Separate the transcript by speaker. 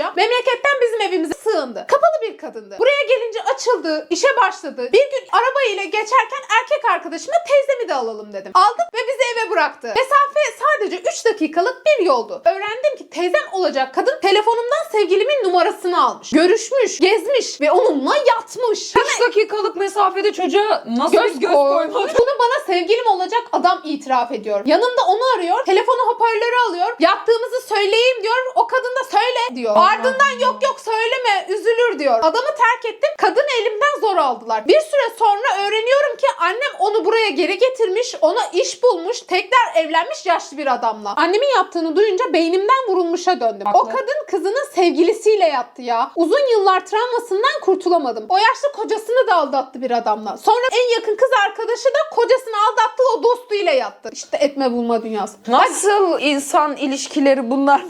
Speaker 1: boyunca memleketten bizim evimize sığındı. Kapalı bir kadındı. Buraya gelince açıldı, işe başladı. Bir gün araba ile geçerken erkek arkadaşıma teyzemi de alalım dedim. Aldık ve bizi eve bıraktı. Mesafe sadece 3 dakikalık bir yoldu. Öğrendim ki teyzem olacak kadın telefonumdan sevgilimin numarasını almış. Görüşmüş, gezmiş ve onunla yatmış.
Speaker 2: 3 dakikalık mesafede çocuğa nasıl
Speaker 1: Göz,
Speaker 2: göz koymadı?
Speaker 1: Bunu bana sevgilim olacak adam itiraf ediyor. Yanımda onu arıyor. Telefonu hoparlörü alıyor. Yattığımızı söyleyeyim diyor. O kadın da söyle diyor. Ardından yok yok söyleme üzülür diyor. Adamı terk ettim. Kadın elimden zor aldılar. Bir süre sonra öğreniyorum ki annem onu buraya geri getirmiş. Ona iş bulmuş. Tekrar evlenmiş yaşlı bir adamla. Annemin yaptığını duyunca beynimden vurulmuşa döndüm. O
Speaker 2: Haklı.
Speaker 1: kadın kızının sevgilisiyle yattı ya. Uzun yıllar travmasından kurtulamadım. O yaşlı kocasını da aldattı bir adamla. Sonra en yakın kız arkadaşı da kocasını aldattığı o dostuyla yattı. İşte etme bulma dünyası.
Speaker 2: Nasıl insan ilişkileri bunlar?